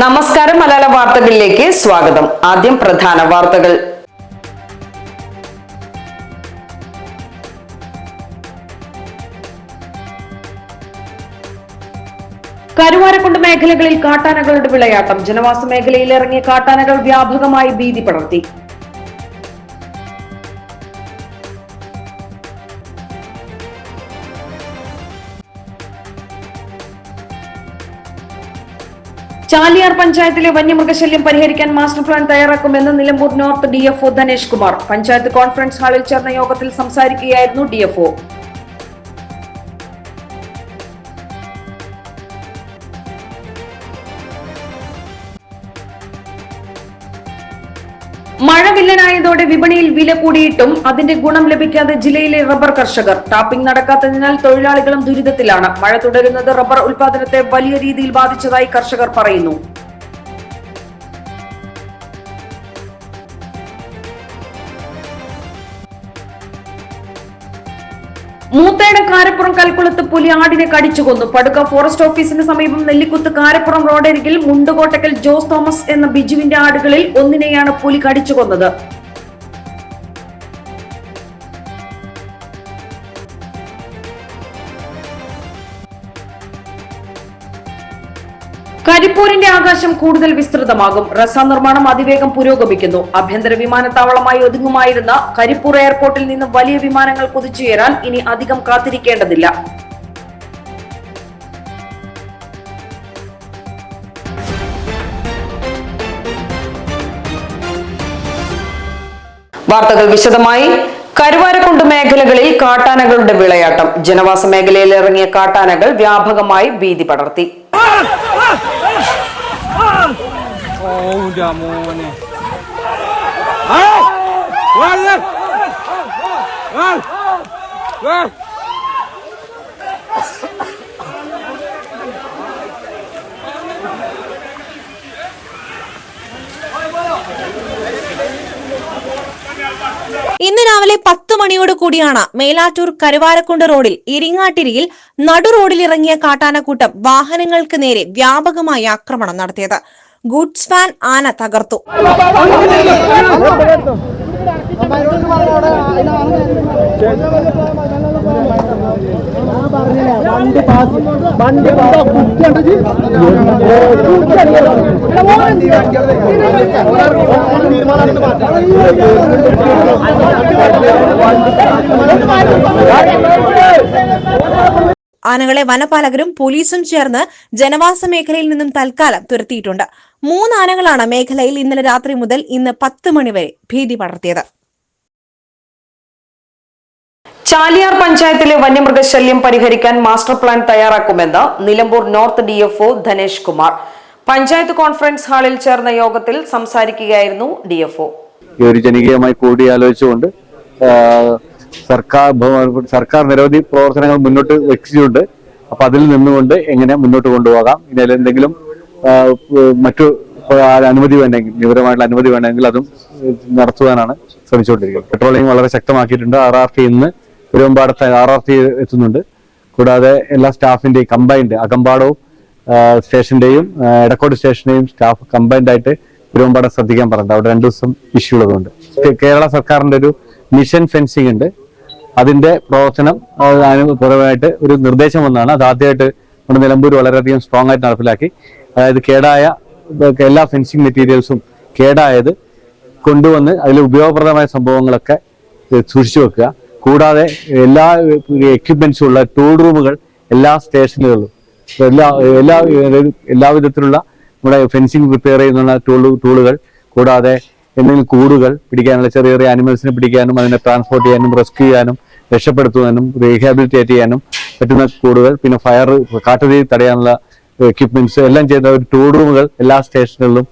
നമസ്കാരം മലയാള വാർത്തകളിലേക്ക് സ്വാഗതം. ആദ്യം പ്രധാന വാർത്തകൾ. കരുവാരക്കുണ്ട് മേഖലകളിൽ കാട്ടാനകളുടെ വിളയാട്ടം. ജനവാസ മേഖലയിൽ ഇറങ്ങിയ കാട്ടാനകൾ വ്യാപകമായി ഭീതി പടർത്തി. ചാലിയാർ പഞ്ചായത്തിലെ വന്യമൃഗശല്യം പരിഹരിക്കാൻ master plan തയ്യാറാക്കുമെന്ന് Nilambur north D DFO Dhanesh Kumar. Panchayat conference ഹാളിൽ ചേർന്ന യോഗത്തിൽ സംസാരിക്കുകയായിരുന്നു ഡിഎഫ്ഒ വില്ലനായതോടെ വിപണിയിൽ വില കൂടിയിട്ടും അതിന്റെ ഗുണം ലഭിക്കാതെ ജില്ലയിലെ റബ്ബർ കർഷകർ ടാപ്പിംഗ് നടക്കാത്തതിനാൽ തൊഴിലാളികളും ദുരിതത്തിലാണ്. മഴ തുടരുന്നത് റബ്ബർ ഉൽപാദനത്തെ വലിയ രീതിയിൽ ബാധിച്ചതായി കർഷകർ പറയുന്നു. മൂത്തേട കാരപ്പുറം കൽക്കുളത്ത് പുലി ആടിനെ കടിച്ചു കൊന്നു പടുക്ക ഫോറസ്റ്റ് ഓഫീസിന് സമീപം നെല്ലിക്കുത്ത് കാരപ്പുറം റോഡരികിൽ മുണ്ടുകോട്ടക്കൽ ജോസ് തോമസ് എന്ന ബിജുവിന്റെ ആടുകളിൽ ഒന്നിനെയാണ് പുലി കടിച്ചു കരിപ്പൂരിന്റെ ആകാശം കൂടുതൽ വിസ്തൃതമാകും. റസ നിർമ്മാണം അതിവേഗം പുരോഗമിക്കുന്നു. ആഭ്യന്തര വിമാനത്താവളമായി ഒതുങ്ങുമായിരുന്ന കരിപ്പൂർ എയർപോർട്ടിൽ നിന്ന് വലിയ വിമാനങ്ങൾ കുതിച്ചുയരാൻ ഇനി അധികം കാത്തിരിക്കേണ്ടതില്ല. വാർത്തകൾ വിശദമായി. കരുവാരക്കുണ്ട് മേഖലകളിൽ കാട്ടാനകളുടെ വിളയാട്ടം. ജനവാസ മേഖലയിൽ ഇറങ്ങിയ കാട്ടാനകൾ വ്യാപകമായി ഭീതി പടർത്തി. ഓ nih. മോനെ വാ Wal! Wal! ഇന്ന് രാവിലെ പത്ത് മണിയോട് കൂടിയാണ് മേലാറ്റൂർ കരുവാരക്കുണ്ട് റോഡിൽ ഇരിങ്ങാട്ടിരിയിൽ നടു ഇറങ്ങിയ കാട്ടാനക്കൂട്ടം വാഹനങ്ങൾക്ക് നേരെ വ്യാപകമായി ആക്രമണം നടത്തിയത് ഗുഡ്സ് വാൻ ആന തകർത്തു. ആനകളെ വനപാലകരും പോലീസും ചേർന്ന് ജനവാസ മേഖലയിൽ നിന്നും തൽക്കാലം തുരത്തിയിട്ടുണ്ട്. മൂന്ന് ആനകളാണ് മേഖലയിൽ ഇന്നലെ രാത്രി മുതൽ ഇന്ന് പത്ത് മണിവരെ ഭീതി പടർത്തിയത്. ചാലിയാർ പഞ്ചായത്തിലെ വന്യമൃഗശല്യം പരിഹരിക്കാൻ master plan തയ്യാറാക്കുമെന്ന് Nilambur north DFO Dhanesh Kumar. Panchayat conference ഹാളിൽ ചേർന്ന യോഗത്തിൽ സംസാരിക്കുകയായിരുന്നു ഡിഎഫ്ഒ. ഒരു ജനകീയമായി കൂടിയാലോചിച്ചുകൊണ്ട് സർക്കാർ സർക്കാർ നിരവധി പ്രവർത്തനങ്ങൾ മുന്നോട്ട് വെച്ചിട്ടുണ്ട്. അപ്പൊ അതിൽ നിന്നുകൊണ്ട് എങ്ങനെ മുന്നോട്ട് കൊണ്ടുപോകാം? ഇനി എന്തെങ്കിലും മറ്റു അനുമതി വേണമെങ്കിൽ വിവരമായിട്ടുള്ള അനുമതി വേണമെങ്കിൽ അതും നടത്തുവാനാണ് ശ്രമിച്ചുകൊണ്ടിരിക്കുന്നത്. പെട്രോളിംഗ് വളരെ ശക്തമാക്കിയിട്ടുണ്ട്. ആർ ആർ ടി ഇന്ന് പെരുമ്പാടത്ത് ആർ ആർ ടി എത്തുന്നുണ്ട്. കൂടാതെ എല്ലാ സ്റ്റാഫിന്റെയും കമ്പൈൻഡ് അകമ്പാടവും സ്റ്റേഷന്റെയും ഇടക്കോട് സ്റ്റേഷന്റെയും സ്റ്റാഫ് കമ്പൈൻഡ് ആയിട്ട് പെരുമ്പാടം ശ്രദ്ധിക്കാൻ പറഞ്ഞിട്ടുണ്ട്. അവിടെ രണ്ടു ദിവസം ഇഷ്യൂ ഉള്ളതുകൊണ്ട്. കേരള സർക്കാരിന്റെ ഒരു മിഷൻ ഫെൻസിങ് ഉണ്ട്. അതിന്റെ പ്രവർത്തനം പുറമായിട്ട് ഒരു നിർദ്ദേശം വന്നതാണ്. അത് ആദ്യമായിട്ട് നമ്മുടെ നിലമ്പൂർ വളരെയധികം സ്ട്രോങ് ആയിട്ട് നടപ്പിലാക്കി. അതായത് കേടായ എല്ലാ ഫെൻസിങ് മെറ്റീരിയൽസും കേടായത് കൊണ്ടുവന്ന് അതിൽ ഉപയോഗപ്രദമായ സംഭവങ്ങളൊക്കെ സൂക്ഷിച്ചു വെക്കുക. കൂടാതെ എല്ലാ എക്യുപ്മെന്റ്സും ഉള്ള ടൂൾ റൂമുകൾ എല്ലാ സ്റ്റേഷനുകളിലും എല്ലാ എല്ലാ എല്ലാ വിധത്തിലുള്ള നമ്മുടെ ഫെൻസിങ് പ്രിപ്പയർ ചെയ്യുന്ന ടൂൾ ടൂളുകൾ കൂടാതെ എന്തെങ്കിലും കൂടുകൾ പിടിക്കാനുള്ള ചെറിയ ചെറിയ ആനിമൽസിനെ പിടിക്കാനും അതിനെ ട്രാൻസ്പോർട്ട് ചെയ്യാനും റെസ്ക്യൂ ചെയ്യാനും രക്ഷപ്പെടുത്തുവാനും റീഹാബിലിറ്റേറ്റ് ചെയ്യാനും പറ്റുന്ന കൂടുകൾ പിന്നെ ഫയർ കാട്ടുതീ തടയാനുള്ള എക്യുപ്മെന്റ്സ് എല്ലാം ചെയ്ത ഒരു ടൂൾ റൂമുകൾ എല്ലാ സ്റ്റേഷനുകളിലും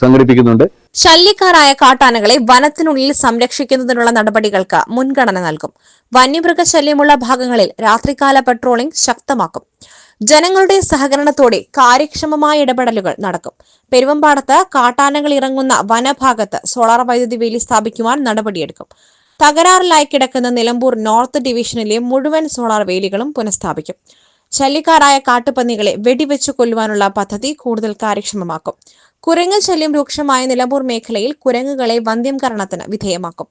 സംഘടിപ്പിക്കുന്നുണ്ട്. ശല്യക്കാരായ കാട്ടാനകളെ വനത്തിനുള്ളിൽ സംരക്ഷിക്കുന്നതിനുള്ള നടപടികൾക്ക് മുൻഗണന നൽകും. വന്യമൃഗശല്യമുള്ള ഭാഗങ്ങളിൽ രാത്രികാല പട്രോളിംഗ് ശക്തമാക്കും. ജനങ്ങളുടെ സഹകരണത്തോടെ കാര്യക്ഷമമായ ഇടപെടലുകൾ നടക്കും. പെരുവമ്പാടത്ത് കാട്ടാനകൾ ഇറങ്ങുന്ന വനഭാഗത്ത് സോളാർ വൈദ്യുതി വേലി സ്ഥാപിക്കുവാൻ നടപടിയെടുക്കും. തകരാറിലായി കിടക്കുന്ന നിലമ്പൂർ നോർത്ത് ഡിവിഷനിലെ മുഴുവൻ സോളാർ വേലികളും പുനഃസ്ഥാപിക്കും. ശല്യക്കാരായ കാട്ടുപന്നികളെ വെടിവെച്ചു കൊല്ലുവാനുള്ള പദ്ധതി കൂടുതൽ കാര്യക്ഷമമാക്കും. കുരങ്ങ് ശല്യം രൂക്ഷമായ നിലമ്പൂർ മേഖലയിൽ കുരങ്ങുകളെ വന്ധ്യംകരണത്തിന് വിധേയമാക്കും.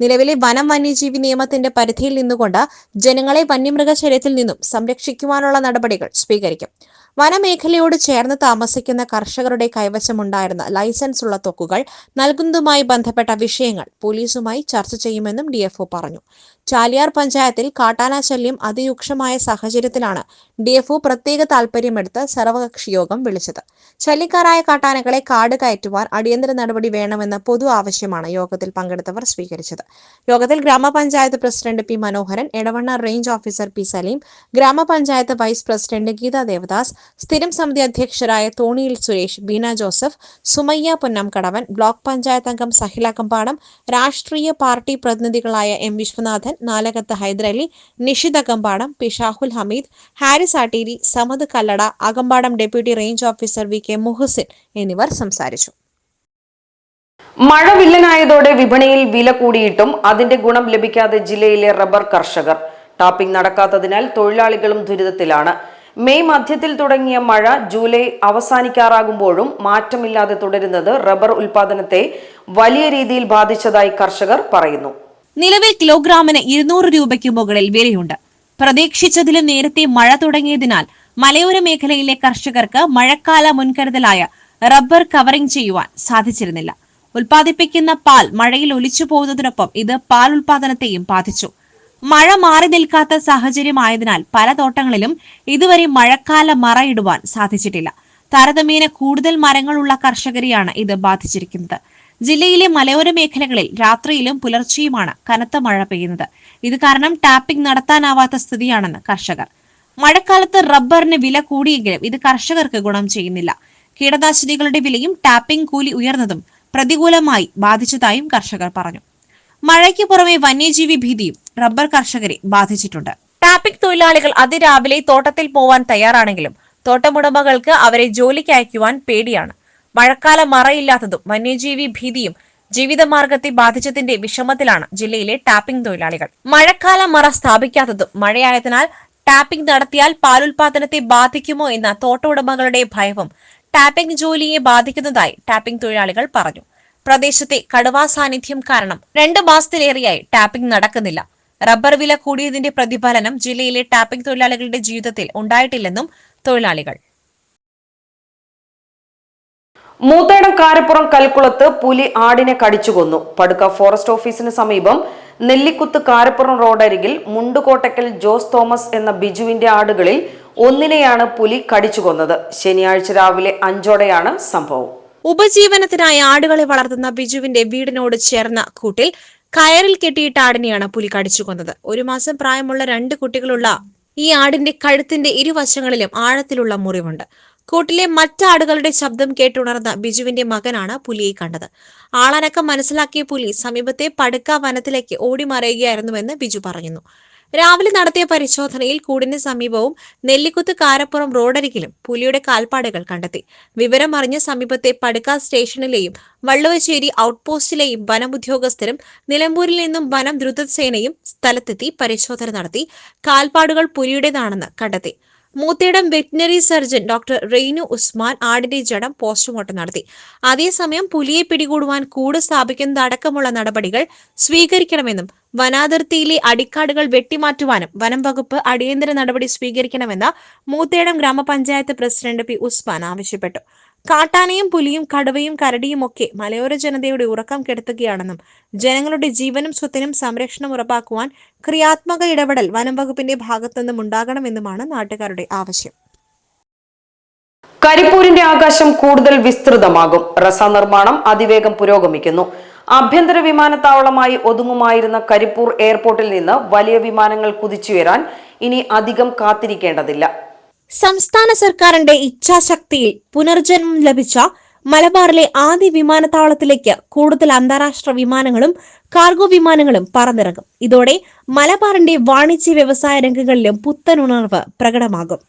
നിലവിലെ വനം വന്യജീവി നിയമത്തിന്റെ പരിധിയിൽ നിന്നുകൊണ്ട് ജനങ്ങളെ വന്യമൃഗശല്യത്തിൽ നിന്നും സംരക്ഷിക്കുവാനുള്ള നടപടികൾ സ്വീകരിക്കും. വനമേഖലയോട് ചേർന്ന് താമസിക്കുന്ന കർഷകരുടെ കൈവശമുണ്ടായിരുന്ന ലൈസൻസ് ഉള്ള തൊക്കുകൾ നൽകുന്നതുമായി ബന്ധപ്പെട്ട വിഷയങ്ങൾ പോലീസുമായി ചർച്ച ചെയ്യുമെന്നും ഡിഎഫ്ഒ പറഞ്ഞു. ചാലിയാർ പഞ്ചായത്തിൽ കാട്ടാന ശല്യം അതിരൂക്ഷമായ സാഹചര്യത്തിലാണ് ഡി ഡിഎഫ്ഒ പ്രത്യേക താൽപര്യമെടുത്ത് സർവകക്ഷി യോഗം വിളിച്ചത്. ശല്യക്കാരായ കാട്ടാനകളെ കാട് കയറ്റുവാൻ അടിയന്തര നടപടി വേണമെന്ന പൊതു ആവശ്യമാണ് യോഗത്തിൽ പങ്കെടുത്തവർ സ്വീകരിച്ചത്. യോഗത്തിൽ ഗ്രാമപഞ്ചായത്ത് president P Manoharan Edavanna range officer P Saleem ഗ്രാമപഞ്ചായത്ത് വൈസ് പ്രസിഡന്റ് ഗീത ദേവദാസ് സ്ഥിരം സമിതി അധ്യക്ഷരായ തോണിയിൽ സുരേഷ് ബീന ജോസഫ് സുമയ്യ പൊന്നംകടവൻ ബ്ലോക്ക് പഞ്ചായത്ത് അംഗം സഹില കമ്പാടം രാഷ്ട്രീയ party പ്രതിനിധികളായ M Viswanathan Nalakath Haidarali Nishid Akampadam P Shahul Hameed Haris Atteeri Samad Kallada Akampadam deputy range officer V K Muhsin എന്നിവർ സംസാരിച്ചു. മഴ വില്ലനായതോടെ വിപണിയിൽ വില കൂടിയിട്ടും അതിന്റെ ഗുണം ലഭിക്കാതെ ജില്ലയിലെ റബ്ബർ കർഷകർ. ടാപ്പിംഗ് നടക്കാത്തതിനാൽ തൊഴിലാളികളും ദുരിതത്തിലാണ്. മെയ് മധ്യത്തിൽ തുടങ്ങിയ മഴ ജൂലൈ അവസാനിക്കാറാകുമ്പോഴും മാറ്റമില്ലാതെ തുടരുന്നത് റബ്ബർ ഉൽപാദനത്തെ വലിയ രീതിയിൽ ബാധിച്ചതായി കർഷകർ പറയുന്നു. നിലവിൽ കിലോഗ്രാമിന് ഇരുന്നൂറ് രൂപയ്ക്ക് മുകളിൽ വിലയുണ്ട്. പ്രതീക്ഷിച്ചതിലും നേരത്തെ മഴ തുടങ്ങിയതിനാൽ മലയോര മേഖലയിലെ കർഷകർക്ക് മഴക്കാല മുൻകരുതലായ റബ്ബർ കവറിംഗ് ചെയ്യുവാൻ സാധിച്ചിരുന്നില്ല. ഉൽപ്പാദിപ്പിക്കുന്ന പാൽ മഴയിൽ ഒലിച്ചു പോകുന്നതിനൊപ്പം ഇത് പാൽ ഉൽപാദനത്തെയും ബാധിച്ചു. മഴ മാറി നിൽക്കാത്ത സാഹചര്യമായതിനാൽ പല തോട്ടങ്ങളിലും ഇതുവരെ മഴക്കാല മറയിടുവാൻ സാധിച്ചിട്ടില്ല. താരതമ്യേന കൂടുതൽ മരങ്ങളുള്ള കർഷകരെയാണ് ഇത് ബാധിച്ചിരിക്കുന്നത്. ജില്ലയിലെ മലയോര മേഖലകളിൽ രാത്രിയിലും പുലർച്ചെയുമാണ് കനത്ത മഴ പെയ്യുന്നത്. ഇത് കാരണം ടാപ്പിംഗ് നടത്താനാവാത്ത സ്ഥിതിയാണെന്ന് കർഷകർ. മഴക്കാലത്ത് റബ്ബറിന് വില കൂടിയെങ്കിലും ഇത് കർഷകർക്ക് ഗുണം ചെയ്യുന്നില്ല. കീടനാശിനികളുടെ വിലയും ടാപ്പിംഗ് കൂലി ഉയർന്നതും പ്രതികൂലമായി ബാധിച്ചതായും കർഷകർ പറഞ്ഞു. മഴയ്ക്ക് പുറമെ വന്യജീവി ഭീതിയും റബ്ബർ കർഷകരെ ബാധിച്ചിട്ടുണ്ട്. ടാപ്പിംഗ് തൊഴിലാളികൾ അതിരാവിലെ തോട്ടത്തിൽ പോവാൻ തയ്യാറാണെങ്കിലും തോട്ടമുടമകൾക്ക് അവരെ ജോലിക്ക് അയക്കുവാൻ പേടിയാണ്. മഴക്കാല മറയില്ലാത്തതും വന്യജീവി ഭീതിയും ജീവിതമാർഗത്തെ ബാധിച്ചതിന്റെ വിഷമത്തിലാണ് ജില്ലയിലെ ടാപ്പിംഗ് തൊഴിലാളികൾ. മഴക്കാല മറ സ്ഥാപിക്കാത്തതും മഴയായതിനാൽ ടാപ്പിംഗ് നടത്തിയാൽ പാലുൽപാദനത്തെ ബാധിക്കുമോ എന്ന തോട്ടുടമകളുടെ ഭയവും ടാപ്പിംഗ് ജോലിയെ ബാധിക്കുന്നതായി ടാപ്പിംഗ് തൊഴിലാളികൾ പറഞ്ഞു. പ്രദേശത്തെ കടുവാ സാന്നിധ്യം കാരണം രണ്ടു മാസത്തിലേറെയായി ടാപ്പിംഗ് നടക്കുന്നില്ല. റബ്ബർ വില കൂടിയതിന്റെ പ്രതിഫലനം ജില്ലയിലെ ടാപ്പിംഗ് തൊഴിലാളികളുടെ ജീവിതത്തിൽ ഉണ്ടായിട്ടില്ലെന്നും തൊഴിലാളികൾ മൂത്തേടം കാരപ്പുറം കൽക്കുളത്ത് പുലി ആടിനെ കടിച്ചു കൊന്നു പടുക്ക ഫോറസ്റ്റ് ഓഫീസിന് സമീപം നെല്ലിക്കുത്ത് കാരപ്പുറം റോഡരികിൽ മുണ്ടുകോട്ടക്കൽ ജോസ് തോമസ് എന്ന ബിജുവിന്റെ ആടുകളിൽ ഒന്നിനെയാണ് പുലി കടിച്ചു കൊന്നത് ശനിയാഴ്ച രാവിലെ അഞ്ചോടെയാണ് സംഭവം. ഉപജീവനത്തിനായി ആടുകളെ വളർത്തുന്ന ബിജുവിന്റെ വീടിനോട് ചേർന്ന കൂട്ടിൽ കയറിൽ കെട്ടിയിട്ട ആടിനെയാണ് പുലി കടിച്ചു കൊന്നത് ഒരു മാസം പ്രായമുള്ള രണ്ട് കുട്ടികളുള്ള ഈ ആടിന്റെ കഴുത്തിന്റെ ഇരുവശങ്ങളിലും ആഴത്തിലുള്ള മുറിവുണ്ട്. കൂട്ടിലെ മറ്റാടുകളുടെ ശബ്ദം കേട്ടുണർന്ന ബിജുവിന്റെ മകനാണ് പുലിയെ കണ്ടത്. ആളനക്കം മനസ്സിലാക്കിയ പുലി സമീപത്തെ പടുക്ക വനത്തിലേക്ക് ഓടിമറയുകയായിരുന്നുവെന്ന് ബിജു പറയുന്നു. രാവിലെ നടത്തിയ പരിശോധനയിൽ കൂടിന് സമീപവും നെല്ലിക്കുത്ത് കാരപ്പുറം റോഡരികിലും പുലിയുടെ കാൽപ്പാടുകൾ കണ്ടെത്തി. വിവരം അറിഞ്ഞ സമീപത്തെ പടുക്ക സ്റ്റേഷനിലെയും വള്ളുവശ്ശേരി ഔട്ട്പോസ്റ്റിലെയും വനം ഉദ്യോഗസ്ഥരും നിലമ്പൂരിൽ നിന്നും വനം ദ്രുതസേനയും സ്ഥലത്തെത്തി പരിശോധന നടത്തി. കാൽപ്പാടുകൾ പുലിയുടേതാണെന്ന് കണ്ടെത്തി. Moothedam veterinary surgeon doctor Reinu Usman ആടിന്റെ ജഡം പോസ്റ്റ്മോർട്ടം നടത്തി. അതേസമയം പുലിയെ പിടികൂടുവാൻ കൂട് സ്ഥാപിക്കുന്നതടക്കമുള്ള നടപടികൾ സ്വീകരിക്കണമെന്നും വനാതിർത്തിയിലെ അടിക്കാടുകൾ വെട്ടിമാറ്റുവാനും വനം വകുപ്പ് അടിയന്തര നടപടി സ്വീകരിക്കണമെന്ന് മൂത്തേടം ഗ്രാമപഞ്ചായത്ത് പ്രസിഡന്റ് പി ഉസ്മാൻ ആവശ്യപ്പെട്ടു. കാട്ടാനയും പുലിയും കടുവയും കരടിയും ഒക്കെ മലയോര ജനതയുടെ ഉറക്കം കെടുത്തുകയാണെന്നും ജനങ്ങളുടെ ജീവനും സ്വത്തിനും സംരക്ഷണം ഉറപ്പാക്കുവാൻ ക്രിയാത്മക ഇടപെടൽ വനം വകുപ്പിന്റെ ഭാഗത്തുനിന്നും ഉണ്ടാകണമെന്നുമാണ് നാട്ടുകാരുടെ ആവശ്യം. കരിപ്പൂരിന്റെ ആകാശം കൂടുതൽ വിസ്തൃതമാകും. റസ നിർമ്മാണം അതിവേഗം പുരോഗമിക്കുന്നു. ആഭ്യന്തര വിമാനത്താവളമായി ഒതുങ്ങുമായിരുന്ന കരിപ്പൂർ എയർപോർട്ടിൽ നിന്ന് വലിയ വിമാനങ്ങൾ കുതിച്ചുയരാൻ ഇനി അധികം കാത്തിരിക്കേണ്ടതില്ല. സംസ്ഥാന സർക്കാരിന്റെ ഇച്ഛാശക്തിയിൽ പുനർജന്മം ലഭിച്ച മലബാറിലെ ആദ്യ വിമാനത്താവളത്തിലേക്ക് കൂടുതൽ അന്താരാഷ്ട്ര വിമാനങ്ങളും കാർഗോ വിമാനങ്ങളും പറന്നിറങ്ങും. ഇതോടെ മലബാറിന്റെ വാണിജ്യ വ്യവസായ രംഗങ്ങളിലും പുത്തൻ ഉണർവ് പ്രകടമാകും.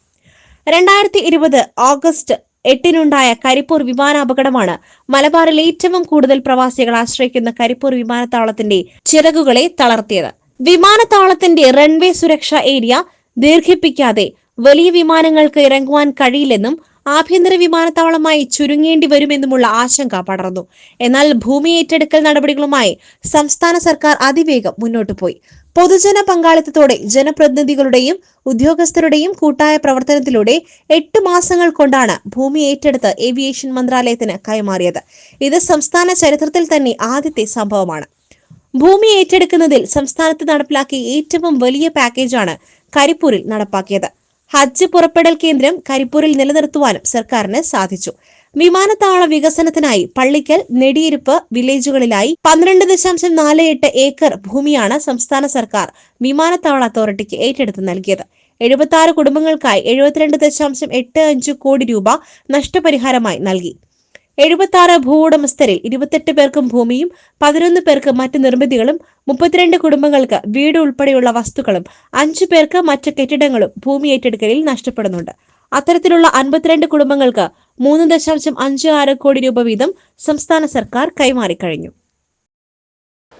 രണ്ടായിരത്തി ഇരുപത് ഓഗസ്റ്റ് എട്ടിനുണ്ടായ കരിപ്പൂർ വിമാനാപകടമാണ് മലബാറിലെ ഏറ്റവും കൂടുതൽ പ്രവാസികൾ ആശ്രയിക്കുന്ന കരിപ്പൂർ വിമാനത്താവളത്തിന്റെ ചിറകുകളെ തളർത്തിയത്. വിമാനത്താവളത്തിന്റെ റൺവേ സുരക്ഷാ ഏരിയ ദീർഘിപ്പിക്കാതെ വലിയ വിമാനങ്ങൾക്ക് ഇറങ്ങുവാൻ കഴിയില്ലെന്നും ആഭ്യന്തര വിമാനത്താവളമായി ചുരുങ്ങേണ്ടി വരുമെന്നുമുള്ള ആശങ്ക പടർന്നു. എന്നാൽ ഭൂമി ഏറ്റെടുക്കൽ നടപടികളുമായി സംസ്ഥാന സർക്കാർ അതിവേഗം മുന്നോട്ടു പോയി. പൊതുജന പങ്കാളിത്തത്തോടെ ജനപ്രതിനിധികളുടെയും ഉദ്യോഗസ്ഥരുടെയും കൂട്ടായ പ്രവർത്തനത്തിലൂടെ എട്ട് മാസങ്ങൾ കൊണ്ടാണ് ഭൂമി ഏറ്റെടുത്ത് ഏവിയേഷൻ മന്ത്രാലയത്തിന് കൈമാറിയത്. ഇത് സംസ്ഥാന ചരിത്രത്തിൽ തന്നെ ആദ്യത്തെ സംഭവമാണ്. ഭൂമി ഏറ്റെടുക്കുന്നതിൽ സംസ്ഥാനത്ത് നടപ്പിലാക്കിയ ഏറ്റവും വലിയ പാക്കേജാണ് കരിപ്പൂരിൽ നടപ്പാക്കിയത്. ഹജ്ജ് പുറപ്പെടൽ കേന്ദ്രം കരിപ്പൂരിൽ നിലനിർത്തുവാനും സർക്കാരിന് സാധിച്ചു. വിമാനത്താവള വികസനത്തിനായി പള്ളിക്കൽ നെടിയിരുപ്പ് വില്ലേജുകളിലായി പന്ത്രണ്ട് ദശാംശം നാല് എട്ട് ഏക്കർ ഭൂമിയാണ് സംസ്ഥാന സർക്കാർ വിമാനത്താവള അതോറിറ്റിക്ക് ഏറ്റെടുത്ത് നൽകിയത്. എഴുപത്തി കുടുംബങ്ങൾക്കായി എഴുപത്തിരണ്ട് ദശാംശം എട്ട് അഞ്ച് കോടി രൂപ നഷ്ടപരിഹാരമായി നൽകി. എഴുപത്തി ആറ് ഭൂവുടമസ്ഥരിൽ ഇരുപത്തെട്ട് പേർക്കും ഭൂമിയും പതിനൊന്ന് പേർക്ക് മറ്റ് നിർമ്മിതികളും മുപ്പത്തിരണ്ട് കുടുംബങ്ങൾക്ക് വീട് ഉൾപ്പെടെയുള്ള വസ്തുക്കളും അഞ്ചു പേർക്ക് മറ്റ് കെട്ടിടങ്ങളും ഭൂമി ഏറ്റെടുക്കലിൽ നഷ്ടപ്പെടുന്നുണ്ട്. അത്തരത്തിലുള്ള അൻപത്തിരണ്ട് കുടുംബങ്ങൾക്ക് മൂന്ന് ദശാംശം അഞ്ച് ആറ് കോടി രൂപ വീതം സംസ്ഥാന സർക്കാർ കൈമാറിക്കഴിഞ്ഞു.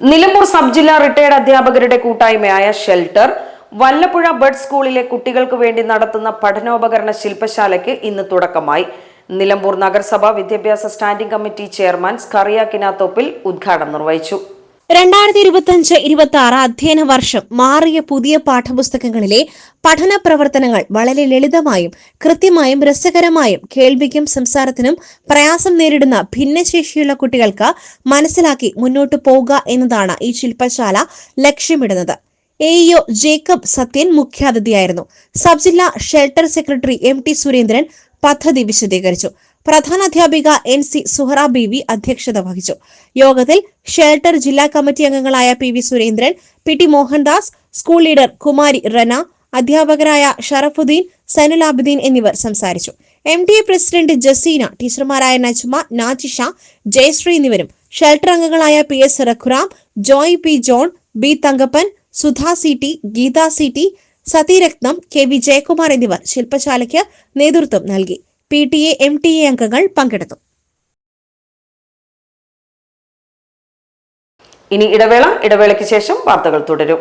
നിലമ്പൂർ സബ് ജില്ലാ റിട്ടയർഡ് അധ്യാപകരുടെ കൂട്ടായ്മയായ ഷെൽട്ടർ വല്ലപ്പുഴ ബഡ് സ്കൂളിലെ കുട്ടികൾക്ക് വേണ്ടി നടത്തുന്ന പഠനോപകരണ ശില്പശാലയ്ക്ക് ഇന്ന് തുടക്കമായി. നിലമ്പൂർ നഗരസഭ വിദ്യാഭ്യാസ standing committee chairman Scaria Kinathoppil ഉദ്ഘാടനം നിർവഹിച്ചു. രണ്ടായിരത്തി ഇരുപത്തിയഞ്ച് ഇരുപത്തി ആറ് അധ്യയന വർഷം മാറിയ പുതിയ പാഠപുസ്തകങ്ങളിലെ പഠന പ്രവർത്തനങ്ങൾ വളരെ ലളിതമായും കൃത്യമായും രസകരമായും കേൾവിക്കും സംസാരത്തിനും പ്രയാസം നേരിടുന്ന ഭിന്നശേഷിയുള്ള കുട്ടികൾക്ക് മനസ്സിലാക്കി മുന്നോട്ടു പോകുക എന്നതാണ് ഈ ശില്പശാല ലക്ഷ്യമിടുന്നത്. എഇഒ ജേക്കബ് സത്യൻ മുഖ്യാതിഥിയായിരുന്നു. സബ് ജില്ലാ shelter secretary M T Surendran പദ്ധതി വിശദീകരിച്ചു. പ്രധാനാധ്യാപിക N C Suhara B V അധ്യക്ഷത വഹിച്ചു. യോഗത്തിൽ ഷെൽട്ടർ ജില്ലാ കമ്മിറ്റി അംഗങ്ങളായ P V Surendran P T Mohandas school leader Kumari Rana അധ്യാപകരായ ഷറഫുദ്ദീൻ സനുലാബുദ്ദീൻ എന്നിവർ സംസാരിച്ചു. M D A president Jaseena ടീച്ചർമാരായ Najma Najisha Jayashree എന്നിവരും ഷെൽട്ടർ അംഗങ്ങളായ P S Raghuram Joy P John B Thankappan Sudha C T Geetha C T Satheeratnam K V Jayakumar എന്നിവർ ശില്പശാലയ്ക്ക് നേതൃത്വം നൽകി. P T A M T A അംഗങ്ങൾ പങ്കെടുത്തു. ഇനി ഇടവേള ഇടവേളയ്ക്ക് ശേഷം വാർത്തകൾ തുടരും.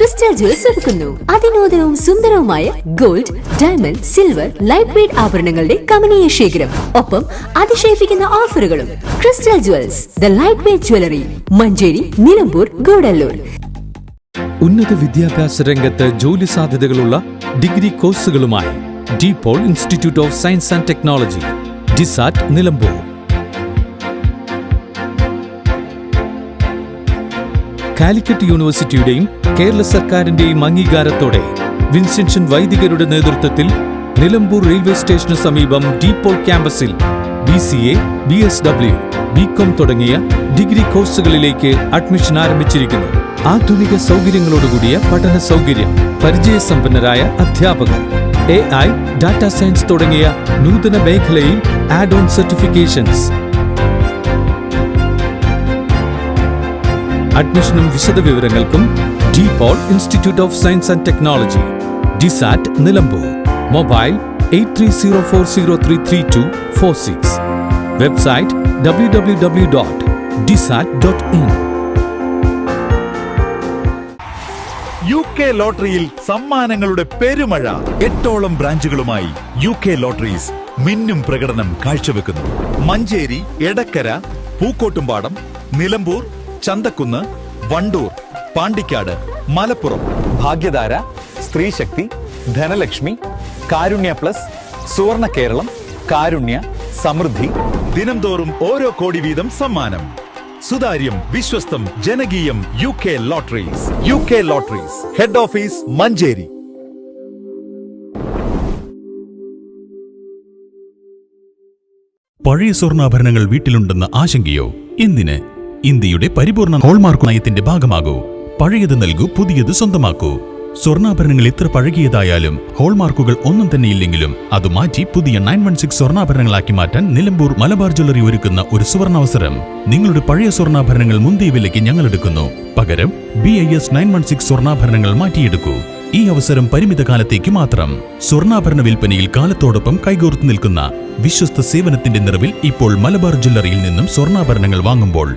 crystal jewels ഒരുക്കുന്നു. അതിനൂതനവും സുന്ദരവുമായ gold diamond silver light weight ആഭരണങ്ങളുടെ കമനീയ ശേഖരം. ഒപ്പം അതിശയിപ്പിക്കുന്ന ഓഫറുകളും crystal jewels the light weight jewellery Manjeri Nilambur Gudalur. ഉന്നത വിദ്യാഭ്യാസ രംഗത്ത് ജോലി സാധ്യതകളുള്ള degree കോഴ്സുകളുമായി De Paul institute of science and technology DiSAT Nilambur. Calicut യൂണിവേഴ്സിറ്റിയുടെയും Kerala സർക്കാരിന്റെയും അംഗീകാരത്തോടെ വിൻസെൻഷൻ വൈദികരുടെ നേതൃത്വത്തിൽ നിലമ്പൂർ റെയിൽവേ സ്റ്റേഷന് സമീപം ഡീപോൾ ക്യാമ്പസിൽ B C A B S W B com തുടങ്ങിയ ഡിഗ്രി കോഴ്സുകളിലേക്ക് അഡ്മിഷൻ ആരംഭിച്ചിരിക്കുന്നു. ആധുനിക സൗകര്യങ്ങളോടുകൂടിയ പഠന സൗകര്യം പരിചയസമ്പന്നരായ അധ്യാപകർ എ ഐ ഡാറ്റ സയൻസ് തുടങ്ങിയ നൂതന മേഖലയിൽ ആഡ് ഓൺ സർട്ടിഫിക്കേഷൻസ് അഡ്മിഷനും വിശദവിവരങ്ങൾക്കും De Paul institute of science and technology DiSAT Nilambur. Mobile eight three zero four zero three three two four six website W W dot DiSAT dot in U K ലോട്ടറിയിൽ സമ്മാനങ്ങളുടെ പെരുമഴ എട്ടോളം ബ്രാഞ്ചുകളുമായി U K lotteries മിന്നും പ്രകടനം കാഴ്ചവെക്കുന്നു. Manjeri Edakkara Pookkottumpadam Nilambur Chanthakkunnu Wandoor Pandikkad Malappuram. Bhagyadhara Sthreesakthi Dhanalakshmi Karunya plus Suvarna Keralam Karunya സമൃദ്ധി. ദിനംതോറും ഓരോ കോടി വീതം സമ്മാനം. സുതാര്യം വിശ്വസ്തം ജനകീയം U K lotteries. U K lotteries. Head office Manjeri. പഴയ സ്വർണാഭരണങ്ങൾ വീട്ടിലുണ്ടെന്ന ആശങ്കയോ? എന്തിന്? ഇന്ത്യയുടെ പരിപൂർണ ഹോൾമാർക്ക് നയത്തിന്റെ ഭാഗമാകൂ. പഴയത് നൽകൂ പുതിയത് സ്വന്തമാക്കൂ. സ്വർണാഭരണങ്ങൾ എത്ര പഴകിയതായാലും ഹോൾമാർക്കുകൾ ഒന്നും തന്നെയില്ലെങ്കിലും അത് മാറ്റി പുതിയ നയൻ വൺ സിക്സ് സ്വർണാഭരണങ്ങളാക്കി മാറ്റാൻ നിലമ്പൂർ മലബാർ ജ്വല്ലറി ഒരുക്കുന്ന ഒരു സുവർണാവസരം. നിങ്ങളുടെ പഴയ സ്വർണാഭരണങ്ങൾ മുന്തിയ വിലയ്ക്ക് ഞങ്ങൾ എടുക്കുന്നു. പകരം B I S nine one six സ്വർണാഭരണങ്ങൾ മാറ്റിയെടുക്കൂ. ഈ അവസരം പരിമിത കാലത്തേക്ക് മാത്രം. സ്വർണാഭരണ വിൽപ്പനയിൽ കാലത്തോടൊപ്പം കൈകോർത്ത് നിൽക്കുന്ന വിശ്വസ്ത സേവനത്തിന്റെ നിറവിൽ ഇപ്പോൾ മലബാർ ജ്വല്ലറിയിൽ നിന്നും സ്വർണാഭരണങ്ങൾ വാങ്ങുമ്പോൾ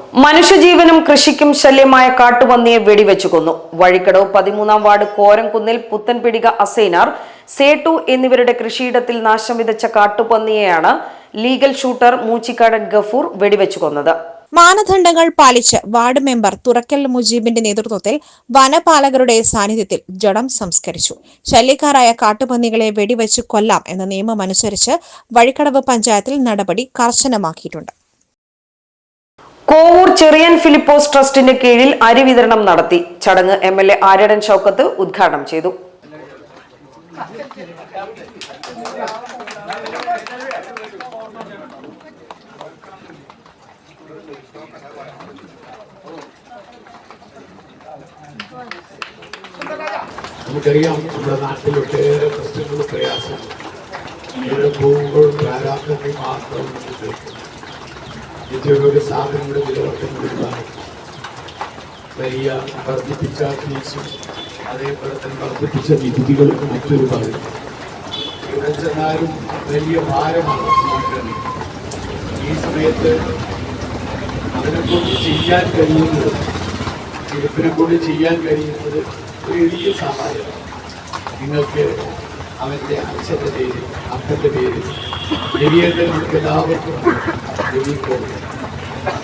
മനുഷ്യജീവനും കൃഷിക്കും ശല്യമായ കാട്ടുപന്നിയെ വെടിവെച്ചു കൊന്നു വഴിക്കടവ് പതിമൂന്നാം വാർഡ് കോരംകുന്നിൽ പുത്തൻപിടിക അസൈനാർ സേട്ടു എന്നിവരുടെ കൃഷിയിടത്തിൽ നാശം വിതച്ച കാട്ടുപന്നിയെയാണ് ലീഗൽ ഷൂട്ടർ മൂച്ചിക്കാടൻ ഗഫൂർ വെടിവെച്ചു കൊന്നത് മാനദണ്ഡങ്ങൾ പാലിച്ച് വാർഡ് മെമ്പർ തുറക്കൽ മുജീബിന്റെ നേതൃത്വത്തിൽ വനപാലകരുടെ സാന്നിധ്യത്തിൽ ജഡം സംസ്കരിച്ചു. ശല്യക്കാരായ കാട്ടുപന്നികളെ വെടിവെച്ച് കൊല്ലാം എന്ന നിയമമനുസരിച്ച് വഴിക്കടവ് പഞ്ചായത്തിൽ നടപടി കർശനമാക്കിയിട്ടുണ്ട്. കോവൂർ ചെറിയൻ ഫിലിപ്പോസ് ട്രസ്റ്റിന്റെ കീഴിൽ അരി വിതരണം നടത്തി. ചടങ്ങ് M L A Aryadan Shoukath ഉദ്ഘാടനം ചെയ്തു. നമുക്കറിയാം നമ്മുടെ നാട്ടിൽ ഒട്ടേറെ പ്രശ്നങ്ങളും പ്രയാസങ്ങളും. ഇവിടെ പോകുമ്പോൾ പ്രാരാബ്ദങ്ങൾ മാത്രം നിത്യോപയോഗ സാധനങ്ങളുടെ വിലവർത്തനം കൊടുക്കാനും വലിയ വർദ്ധിപ്പിച്ച ഫീസും അതേപോലെ തന്നെ വർദ്ധിപ്പിച്ച നികുതികളും മറ്റൊരുപാട് ഇവിടെ ചെന്നാലും വലിയ ഭാരമാണ് ഈ സമയത്ത് അതിനെക്കൊണ്ട് ചെയ്യാൻ കഴിയുന്നത് ചെരുപ്പിനെ കൊണ്ട് ചെയ്യാൻ കഴിയുന്നത് ഒരു എളിയ സഹായം നിങ്ങൾക്ക് അവന്റെ അച്ഛന്റെ പേര് അപ്പന്റെ പേര് നമുക്ക് എല്ലാവർക്കും രവിക്കോട്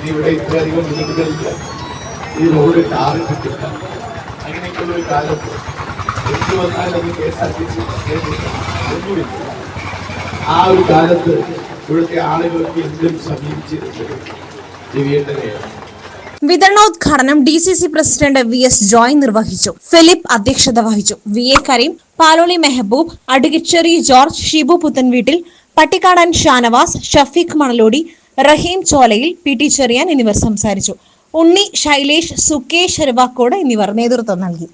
ഇവിടെ ഇത്രയധികം വീടുകളില്ല ഈ റോഡ് ടാറിട്ടിട്ടില്ല അങ്ങനെയൊക്കെയുള്ള ഒരു കാലത്ത് എന്ത് വന്നാലും അത് K S R T C ഒന്നുമില്ല. ആ ഒരു കാലത്ത് ഇവിടുത്തെ ആളുകൾക്ക് എന്തും സമീപിച്ചിരുന്നത് ദിവ്യേട്ടനെയാണ്. വിതരണോദ്ഘാടനം D C C president V S Joy നിർവഹിച്ചു. ഫിലിപ്പ് അധ്യക്ഷത വഹിച്ചു. V A Kareem Paloli Mehaboob advocate George Shibu Puthenveettil Pattikkadan Shanavas Shafeeq Manalodi Raheem Cholayil P T Cheriyan എന്നിവർ സംസാരിച്ചു. ഉണ്ണി ശൈലേഷ് സുകേഷ് ഹെർവാക്കോട് എന്നിവർ നേതൃത്വം നൽകി.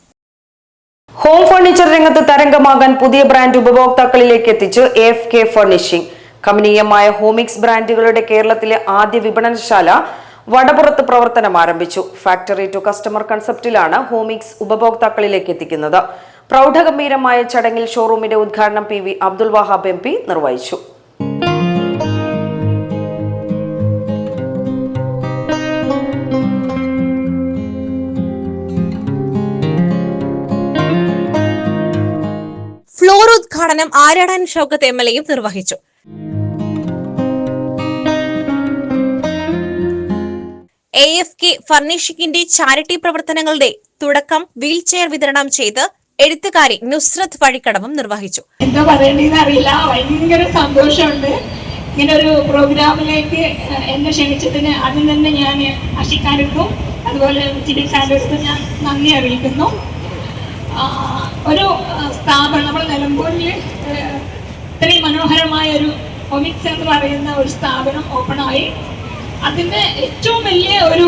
ഹോം ഫർണിച്ചർ രംഗത്ത് തരംഗമാകാൻ പുതിയ ബ്രാൻഡ് ഉപഭോക്താക്കളിലേക്ക് എത്തിച്ചു എഫ് കെ ഫർണിഷിംഗ് കമനീയമായ ഹോമിക്സ് ബ്രാൻഡുകളുടെ കേരളത്തിലെ ആദ്യ വിപണനശാല വടപുറത്ത് പ്രവർത്തനം ആരംഭിച്ചു. ഫാക്ടറി ടു കസ്റ്റമർ കൺസെപ്റ്റിലാണ് ഹോമിക്സ് ഉപഭോക്താക്കളിലേക്ക് എത്തിക്കുന്നത്. പ്രൗഢഗംഭീരമായ ചടങ്ങിൽ ഷോറൂമിന്റെ ഉദ്ഘാടനം P V Abdul Wahab M നിർവഹിച്ചു. ഉദ്ഘാടനം ആര്യടൻ ഷൗക്കത്ത് എം എൽ എയും നിർവഹിച്ചു. എ എഫ് കെ ഫർണിഷിംഗിന്റെ ചാരിറ്റി പ്രവർത്തനങ്ങളുടെ തുടക്കം വീൽചെയർ വിതരണം ചെയ്ത് എഴുത്തുകാരി നുസ്രത് വഴിക്കടവും നിർവഹിച്ചു. എന്താ പറയേണ്ടതെന്ന് അറിയില്ല. ഭയങ്കര സന്തോഷമുണ്ട്. ഇങ്ങനെ ഒരു പ്രോഗ്രാമിലേക്ക് എന്നെ ക്ഷണിച്ചതിന് അതിൽ തന്നെ ഞാൻ അഷിക്കാർക്കും അതുപോലെ സാൻഡേഴ്സിനും ഞാൻ നന്ദി അറിയിക്കുന്നു. ഒരു സ്ഥാപനം നമ്മൾ നിലമ്പൂരിൽ ഇത്രയും മനോഹരമായ ഒരു ഒമിക്സ് എന്ന് പറയുന്ന ഒരു സ്ഥാപനം ഓപ്പണായി അതിന്റെ ഏറ്റവും വലിയ ഒരു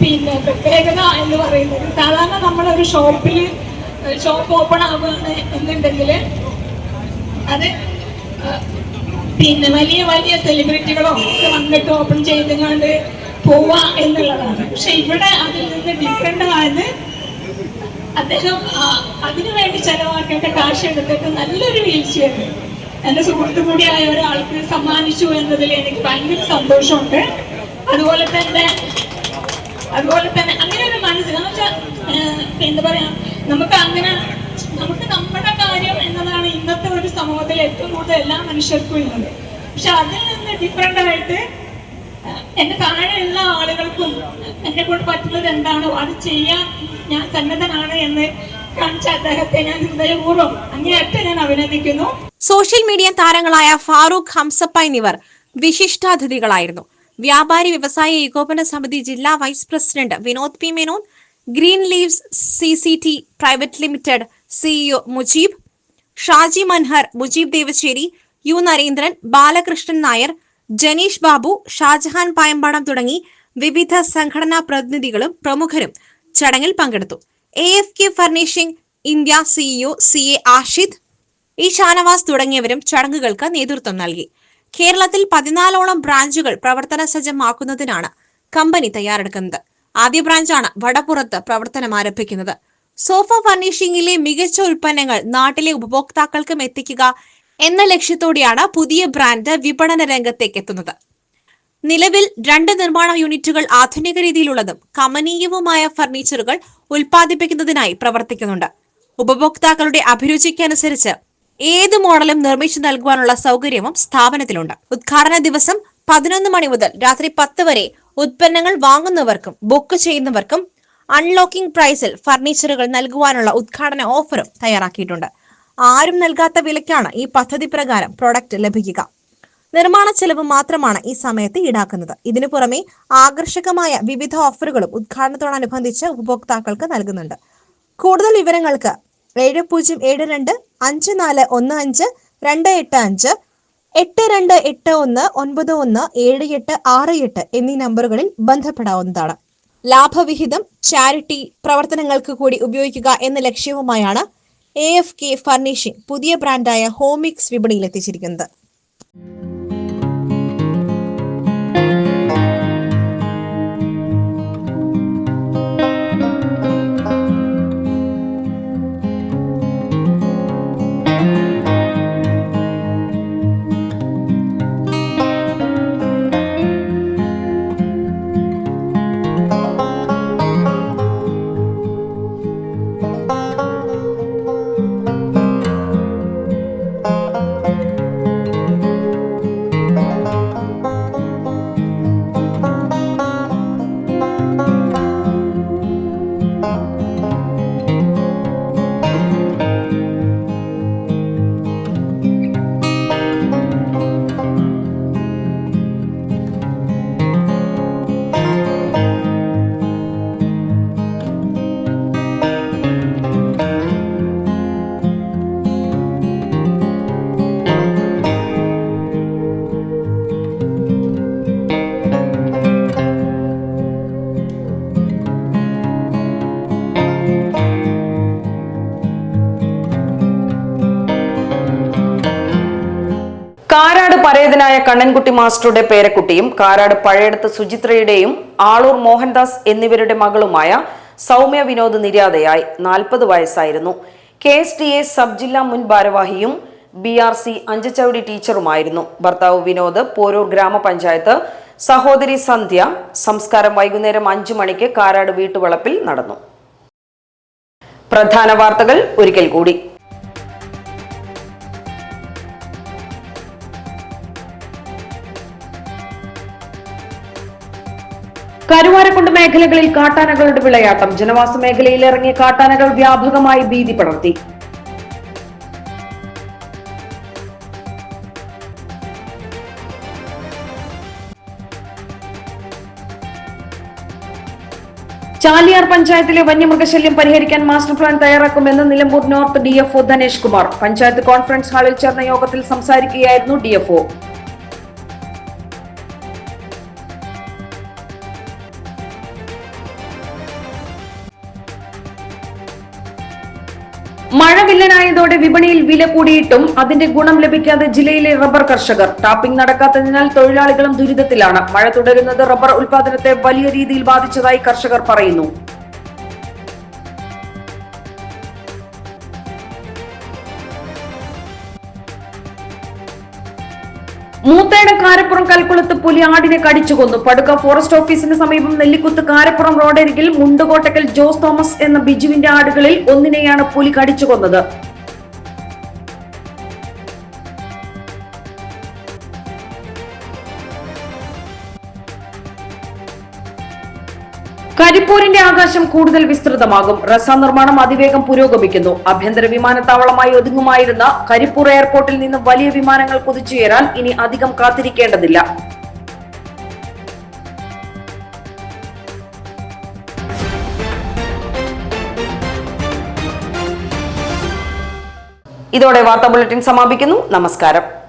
പിന്നെ പ്രത്യേകത എന്ന് പറയുന്നത് സാധാരണ നമ്മളൊരു ഷോപ്പിൽ ഷോപ്പ് ഓപ്പൺ ആവുകയാണ് എന്നുണ്ടെങ്കിൽ അത് പിന്നെ വലിയ വലിയ സെലിബ്രിറ്റികളോ ഒക്കെ വന്നിട്ട് ഓപ്പൺ ചെയ്തുകൊണ്ട് പോവുക എന്നുള്ളതാണ്. പക്ഷെ ഇവിടെ അതിൽ നിന്ന് ഡിഫറെന്റ് ആയത് അദ്ദേഹം അതിനുവേണ്ടി അതിനു വേണ്ടി ചെലവാക്കേണ്ട കാശ് എടുത്തിട്ട് നല്ലൊരു വീഴ്ചയാണ് എന്റെ സുഹൃത്തു കൂടിയായ ഒരാൾക്ക് സമ്മാനിച്ചു എന്നതിൽ എനിക്ക് ഭയങ്കര സന്തോഷമുണ്ട്. അതുപോലെ തന്നെ അതുപോലെ തന്നെ അങ്ങനെ ഒരു മനസ്സിൽ എന്ന് വെച്ചാൽ എന്താ പറയാ നമുക്ക് അങ്ങനെ നമുക്ക് നമ്മുടെ കാര്യം എന്നതാണ് ഇന്നത്തെ ഒരു സമൂഹത്തിൽ ഏറ്റവും കൂടുതൽ എല്ലാ മനുഷ്യർക്കും ഉള്ളത്. പക്ഷെ അതിൽ നിന്ന് ഡിഫറെന്റ് ആയിട്ട് എന്റെ താഴെയുള്ള ആളുകൾക്കും എന്നെ കൊണ്ട് പറ്റുന്നത് എന്താണോ അത് ചെയ്യാൻ ഞാൻ സന്നദ്ധനാണ് എന്ന് കാണിച്ച അദ്ദേഹത്തെ ഞാൻ ഹൃദയപൂർവം അങ്ങേയറ്റ ഞാൻ അഭിനന്ദിക്കുന്നു. സോഷ്യൽ മീഡിയ താരങ്ങളായ ഫാറൂഖ് ഹംസപ്പ എന്നിവർ വിശിഷ്ടാതിഥികളായിരുന്നു. വ്യാപാരി വ്യവസായ ഏകോപന സമിതി ജില്ലാ vice president Vinod P Menon green leaves C C T private limited CEO Mujeeb Shaji Manhar Mujeeb Devassery U Narendran Balakrishnan Nair Janeesh Babu Shajahan Payampadam തുടങ്ങി വിവിധ സംഘടനാ പ്രതിനിധികളും പ്രമുഖരും ചടങ്ങിൽ പങ്കെടുത്തു. A F K furnishing India CEO C A Ashid E Shanavas തുടങ്ങിയവരും ചടങ്ങുകൾക്ക് നേതൃത്വം നൽകി. കേരളത്തിൽ പതിനാലോളം ബ്രാഞ്ചുകൾ പ്രവർത്തന സജ്ജമാക്കുന്നതിനാണ് കമ്പനി തയ്യാറെടുക്കുന്നത്. ആദ്യ ബ്രാഞ്ചാണ് വടപ്പുറത്ത് പ്രവർത്തനം ആരംഭിക്കുന്നത്. സോഫ ഫർണിഷിംഗിലെ മികച്ച ഉൽപ്പന്നങ്ങൾ നാട്ടിലെ ഉപഭോക്താക്കൾക്കും എത്തിക്കുക എന്ന ലക്ഷ്യത്തോടെയാണ് പുതിയ ബ്രാൻഡ് വിപണന രംഗത്തേക്ക് എത്തുന്നത്. നിലവിൽ രണ്ട് നിർമ്മാണ യൂണിറ്റുകൾ ആധുനിക രീതിയിലുള്ളതും കമനീയവുമായ ഫർണിച്ചറുകൾ ഉൽപ്പാദിപ്പിക്കുന്നതിനായി പ്രവർത്തിക്കുന്നുണ്ട്. ഉപഭോക്താക്കളുടെ അഭിരുചിക്കനുസരിച്ച് ഏത് മോഡലും നിർമ്മിച്ചു നൽകുവാനുള്ള സൗകര്യവും സ്ഥാപനത്തിലുണ്ട്. ഉദ്ഘാടന ദിവസം പതിനൊന്ന് മണി മുതൽ രാത്രി പത്ത് വരെ ഉൽപ്പന്നങ്ങൾ വാങ്ങുന്നവർക്കും ബുക്ക് ചെയ്യുന്നവർക്കും അൺലോക്കിംഗ് പ്രൈസിൽ ഫർണിച്ചറുകൾ നൽകുവാനുള്ള ഉദ്ഘാടന ഓഫറും തയ്യാറാക്കിയിട്ടുണ്ട്. ആരും നൽകാത്ത വിലയ്ക്കാണ് ഈ പദ്ധതി പ്രകാരം പ്രൊഡക്റ്റ് ലഭിക്കുക. നിർമ്മാണ ചെലവ് മാത്രമാണ് ഈ സമയത്ത് ഈടാക്കുന്നത്. ഇതിനു പുറമെ ആകർഷകമായ വിവിധ ഓഫറുകളും ഉദ്ഘാടനത്തോടനുബന്ധിച്ച് ഉപഭോക്താക്കൾക്ക് നൽകുന്നുണ്ട്. കൂടുതൽ വിവരങ്ങൾക്ക് ഏഴ് പൂജ്യം ഏഴ് രണ്ട് അഞ്ച് നാല് ഒന്ന് അഞ്ച് രണ്ട് എട്ട് അഞ്ച് എട്ട് രണ്ട് എട്ട് ഒന്ന് ഒൻപത് ഒന്ന് ഏഴ് എട്ട് ആറ് എട്ട് എന്നീ നമ്പറുകളിൽ ബന്ധപ്പെടാവുന്നതാണ്. ലാഭവിഹിതം ചാരിറ്റി പ്രവർത്തനങ്ങൾക്ക് കൂടി ഉപയോഗിക്കുക എന്ന ലക്ഷ്യവുമായാണ് എ എഫ് കെ ഫർണിഷിംഗ് പുതിയ ബ്രാൻഡായ ഹോമിക്സ് വിപണിയിൽ എത്തിച്ചിരിക്കുന്നത് പരേതനായ കണ്ണൻകുട്ടി മാസ്റ്ററുടെ പേരക്കുട്ടിയും കാരാട് പഴയടത്ത് സുചിത്രയുടെയും ആളൂർ മോഹൻദാസ് എന്നിവരുടെ മകളുമായ സൗമ്യ വിനോദ് നിര്യാതയായി നാൽപ്പത് വയസ്സായിരുന്നു. K S T A sub ജില്ലാ മുൻ ഭാരവാഹിയും ബി ആർ സി അഞ്ചച്ചവടി ടീച്ചറുമായിരുന്നു. ഭർത്താവ് വിനോദ് പോരൂർ ഗ്രാമപഞ്ചായത്ത് സഹോദരി സന്ധ്യ സംസ്കാരം വൈകുന്നേരം അഞ്ചു മണിക്ക് കാരാട് വീട്ടുവളപ്പിൽ നടന്നു. പ്രധാന വാർത്തകൾ ഒരിക്കൽ കൂടി. കരുവാരക്കുണ്ട് മേഖലകളിൽ കാട്ടാനകളുടെ വിളയാട്ടം. ജനവാസ മേഖലയിൽ ഇറങ്ങിയ കാട്ടാനകൾ വ്യാപകമായി ഭീതി പടർത്തി. ചാലിയാർ പഞ്ചായത്തിലെ വന്യമൃഗശല്യം പരിഹരിക്കാൻ master plan തയ്യാറാക്കുമെന്ന് Nilambur north DFO Dhanesh Kumar. Panchayat conference ഹാളിൽ ചേർന്ന യോഗത്തിൽ സംസാരിക്കുകയായിരുന്നു ഡി മഴവില്ലനായതോടെ വിപണിയിൽ വില കൂടിയിട്ടും അതിന്റെ ഗുണം ലഭിക്കാതെ ജില്ലയിലെ റബ്ബർ കർഷകർ ടാപ്പിംഗ് നടക്കാത്തതിനാൽ തൊഴിലാളികളും ദുരിതത്തിലാണ്. മഴ തുടരുന്നത് റബ്ബർ ഉൽപാദനത്തെ വലിയ രീതിയിൽ ബാധിച്ചതായി കർഷകർ പറയുന്നു. മൂത്തേടം കാരപ്പുറം കൽക്കുളത്ത് പുലി ആടിനെ കടിച്ചു കൊന്നു പടുക്ക ഫോറസ്റ്റ് ഓഫീസിന് സമീപം നെല്ലിക്കുത്ത് കാരപ്പുറം റോഡരികിൽ മുണ്ടുകോട്ടക്കൽ ജോസ് തോമസ് എന്ന ബിജുവിന്റെ ആടുകളിൽ ഒന്നിനെയാണ് പുലി കടിച്ചു കരിപ്പൂരിന്റെ ആകാശം കൂടുതൽ വിസ്തൃതമാകും. റസ നിർമ്മാണം അതിവേഗം പുരോഗമിക്കുന്നു. ആഭ്യന്തര വിമാനത്താവളമായി ഒതുങ്ങുമായിരുന്ന കരിപ്പൂർ എയർപോർട്ടിൽ നിന്ന് വലിയ വിമാനങ്ങൾ കുതിച്ചുയരാൻ ഇനി അധികം കാത്തിരിക്കേണ്ടതില്ല. ഇതോടെ വാർത്താ ബുള്ളറ്റിൻ സമാപിക്കുന്നു. നമസ്കാരം.